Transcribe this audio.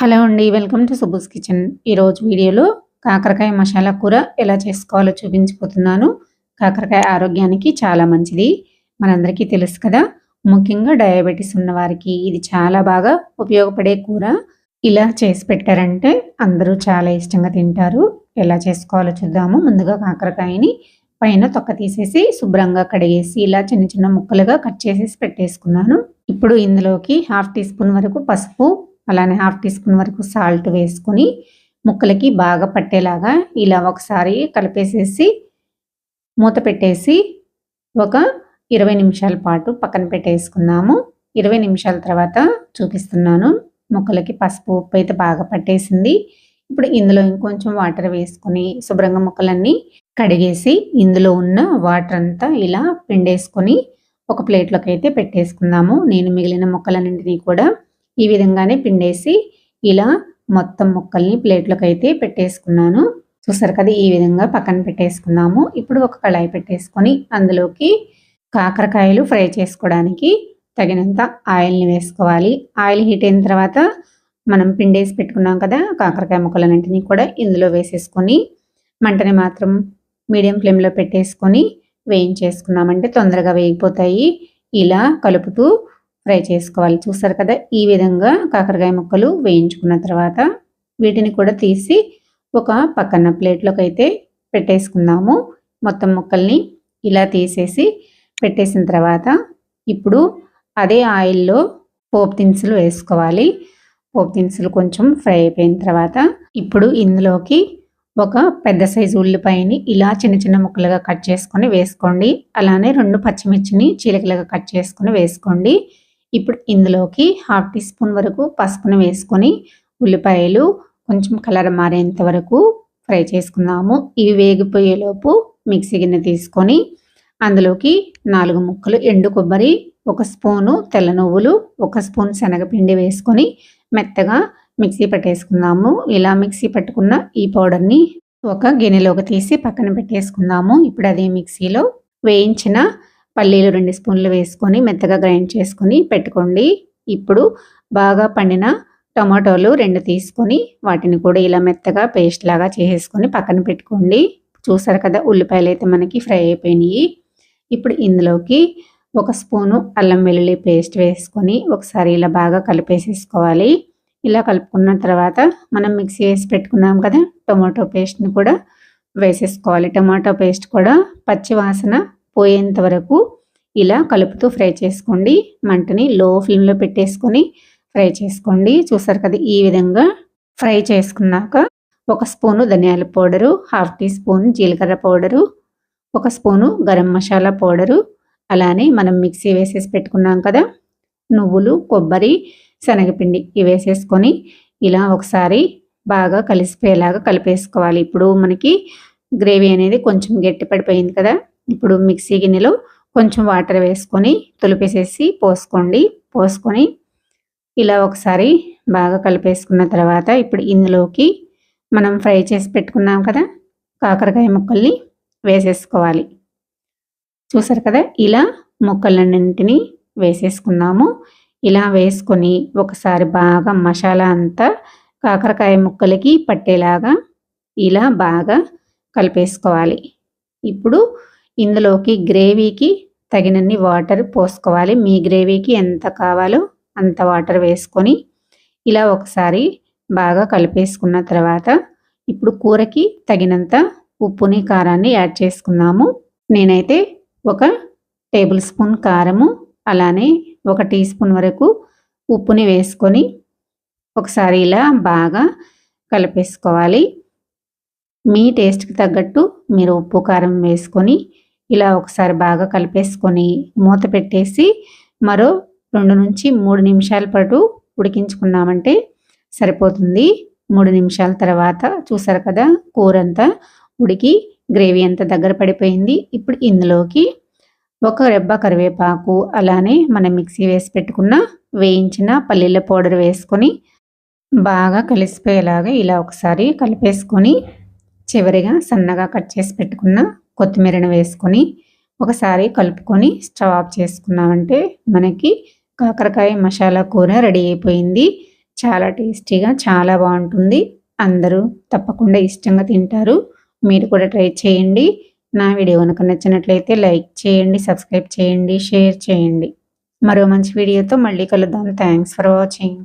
Hello అండి welcome to సుబుస్ kitchen. ఈరోజు వీడియోలో కాకరకాయ మసాలా కూర ఎలా చేసుకోవాలో చూపించిపోతున్నాను కాకరకాయ ఆరోగ్యానికి చాలా మంచిది. మనందరికీ తెలుసు కదా ముఖ్యంగా డయాబెటీస్ ఉన్న వారికి ఇది చాలా బాగా ఉపయోగపడే కూర. ఇలా చేసి పెట్టారంటే అందరూ చాలా ఇష్టంగా తింటారు. ఎలా చేసుకోవాలో చూద్దాము. ముందుగా కాకరకాయని పైన తొక్క తీసేసి శుభ్రంగా కడిగేసి ఇలా చిన్న చిన్న ముక్కలుగా కట్ చేసేసి పెట్టేసుకున్నాను. ఇప్పుడు ఇందులోకి హాఫ్ టీ స్పూన్ వరకు పసుపు అలానే హాఫ్ టీ స్పూన్ వరకు సాల్ట్ వేసుకొని ముక్కలకి బాగా పట్టేలాగా ఇలా ఒకసారి కలిపేసేసి మూత పెట్టేసి ఒక ఇరవై నిమిషాల పాటు పక్కన పెట్టేసుకున్నాము ఇరవై నిమిషాల తర్వాత చూపిస్తున్నాను ముక్కలకి పసుపు ఉప్పు అయితే బాగా పట్టేసింది. ఇప్పుడు ఇందులో ఇంకొంచెం వాటర్ వేసుకొని శుభ్రంగా ముక్కలన్నీ కడిగేసి ఇందులో ఉన్న వాటర్ అంతా ఇలా పిండేసుకొని ఒక ప్లేట్లోకి అయితే పెట్టేసుకుందాము. నేను మిగిలిన ముక్కలన్నింటినీ కూడా ఈ విధంగానే పిండేసి ఇలా మొత్తం ముక్కల్ని ప్లేట్లోకి అయితే పెట్టేసుకున్నాను. చూసారు కదా ఈ విధంగా పక్కన పెట్టేసుకున్నాము. ఇప్పుడు ఒక కళాయి పెట్టేసుకొని అందులోకి కాకరకాయలు ఫ్రై చేసుకోవడానికి తగినంత ఆయిల్ని వేసుకోవాలి. ఆయిల్ హీట్ అయిన తర్వాత మనం పిండేసి పెట్టుకున్నాం కదా కాకరకాయ ముక్కలన్నింటినీ కూడా ఇందులో వేసేసుకొని మంటని మాత్రం మీడియం ఫ్లేమ్లో పెట్టేసుకొని వేయించేసుకున్నామంటే తొందరగా వేగిపోతాయి. ఇలా కలుపుతూ ఫ్రై చేసుకోవాలి. చూసారు కదా? ఈ విధంగా కాకరకాయ ముక్కలు వేయించుకున్న తర్వాత వీటిని కూడా తీసి ఒక పక్కన ప్లేట్లోకి అయితే పెట్టేసుకుందాము. మొత్తం ముక్కల్ని ఇలా తీసేసి పెట్టేసిన తర్వాత ఇప్పుడు అదే ఆయిల్లో పోపు దినుసులు వేసుకోవాలి. పోపు దినుసులు కొంచెం ఫ్రై అయిపోయిన తర్వాత ఇప్పుడు ఇందులోకి ఒక పెద్ద సైజు ఉల్లిపాయని ఇలా చిన్న చిన్న ముక్కలుగా కట్ చేసుకొని వేసుకోండి. అలానే రెండు పచ్చిమిర్చిని చీలకలుగా కట్ చేసుకొని వేసుకోండి. ఇప్పుడు ఇందులోకి హాఫ్ టీ స్పూన్ వరకు పసుపును వేసుకొని ఉల్లిపాయలు కొంచెం కలర్ మారేంత వరకు ఫ్రై చేసుకుందాము. ఇవి వేగిపోయేలోపు మిక్సీ గిన్నె తీసుకొని అందులోకి నాలుగు ముక్కలు ఎండు కొబ్బరి ఒక స్పూను తెల్ల నువ్వులు ఒక స్పూన్ శనగపిండి వేసుకొని మెత్తగా మిక్సీ పట్టేసుకుందాము. ఇలా మిక్సీ పట్టుకున్న ఈ పౌడర్ని ఒక గిన్నెలోకి తీసి పక్కన పెట్టేసుకుందాము. ఇప్పుడు అదే మిక్సీలో వేయించిన పల్లీలు రెండు స్పూన్లు వేసుకొని మెత్తగా గ్రైండ్ చేసుకొని పెట్టుకోండి. ఇప్పుడు బాగా పండిన టమాటోలు రెండు తీసుకొని వాటిని కూడా ఇలా మెత్తగా పేస్ట్ లాగా చేసేసుకొని పక్కన పెట్టుకోండి. చూసారు కదా ఉల్లిపాయలు అయితే మనకి ఫ్రై అయిపోయినాయి. ఇప్పుడు ఇందులోకి ఒక స్పూను అల్లం వెల్లుల్లి పేస్ట్ వేసుకొని ఒకసారి ఇలా బాగా కలిపేసేసుకోవాలి. ఇలా కలుపుకున్న తర్వాత మనం మిక్సీ వేసి పెట్టుకున్నాం కదా టొమాటో పేస్ట్ని కూడా వేసేసుకోవాలి. టమాటో పేస్ట్ కూడా పచ్చి వాసన పోయేంత వరకు ఇలా కలుపుతూ ఫ్రై చేసుకోండి. మంటని లో ఫ్లేమ్లో పెట్టేసుకొని ఫ్రై చేసుకోండి. చూసారు కదా ఈ విధంగా ఫ్రై చేసుకున్నాక ఒక స్పూను ధనియాల పౌడరు హాఫ్ టీ స్పూన్ జీలకర్ర పౌడరు ఒక స్పూను గరం మసాలా పౌడరు. అలానే మనం మిక్సీ వేసేసి పెట్టుకున్నాం కదా నువ్వులు కొబ్బరి శనగపిండి ఇవి వేసేసుకొని ఇలా ఒకసారి బాగా కలిసిపోయేలాగా కలిపేసుకోవాలి. ఇప్పుడు మనకి గ్రేవీ అనేది కొంచెం గట్టి పడిపోయింది కదా ఇప్పుడు మిక్సీ గిన్నెలో కొంచెం వాటర్ వేసుకొని తులిపేసేసి పోసుకోండి. పోసుకొని ఇలా ఒకసారి బాగా కలిపేసుకున్న తర్వాత ఇప్పుడు ఇందులోకి మనం ఫ్రై చేసి పెట్టుకున్నాం కదా కాకరకాయ ముక్కల్ని వేసేసుకోవాలి. చూసారు కదా ఇలా ముక్కలన్నింటినీ వేసేసుకున్నాము. ఇలా వేసుకొని ఒకసారి బాగా మసాలా అంతా కాకరకాయ ముక్కలకి పట్టేలాగా ఇలా బాగా కలిపేసుకోవాలి. ఇప్పుడు ఇందులోకి గ్రేవీకి తగినన్ని వాటర్ పోసుకోవాలి. మీ గ్రేవీకి ఎంత కావాలో అంత వాటర్ వేసుకొని ఇలా ఒకసారి బాగా కలిపేసుకున్న తర్వాత ఇప్పుడు కూరకి తగినంత ఉప్పుని కారాన్ని యాడ్ చేసుకుందాము. నేనైతే ఒక టేబుల్ స్పూన్ కారము అలానే ఒక టీ స్పూన్ వరకు ఉప్పుని వేసుకొని ఒకసారి ఇలా బాగా కలిపేసుకోవాలి. మీ టేస్ట్కి తగ్గట్టు మీరు ఉప్పు కారం వేసుకొని ఇలా ఒకసారి బాగా కలిపేసుకొని మూత పెట్టేసి మరో రెండు నుంచి మూడు నిమిషాల పాటు ఉడికించుకున్నామంటే సరిపోతుంది. మూడు నిమిషాల తర్వాత చూసారు కదా కూర అంతా ఉడికి గ్రేవీ అంతా దగ్గర పడిపోయింది. ఇప్పుడు ఇందులోకి ఒక రెబ్బ కరివేపాకు అలానే మనం మిక్సీ వేసి పెట్టుకున్న వేయించిన పల్లీల పౌడర్ వేసుకొని బాగా కలిసిపోయేలాగా ఇలా ఒకసారి కలిపేసుకొని చివరిగా సన్నగా కట్ చేసి పెట్టుకున్న కొత్తిమీరను వేసుకొని ఒకసారి కలుపుకొని స్టవ్ ఆఫ్ చేసుకున్నామంటే మనకి కాకరకాయ మసాలా కూర రెడీ అయిపోయింది. చాలా టేస్టీగా చాలా బాగుంటుంది. అందరూ తప్పకుండా ఇష్టంగా తింటారు. మీరు కూడా ట్రై చేయండి. నా వీడియో కనుక నచ్చినట్లయితే లైక్ చేయండి సబ్స్క్రైబ్ చేయండి షేర్ చేయండి. మరో మంచి వీడియోతో మళ్ళీ కలుద్దాం. Thanks for watching.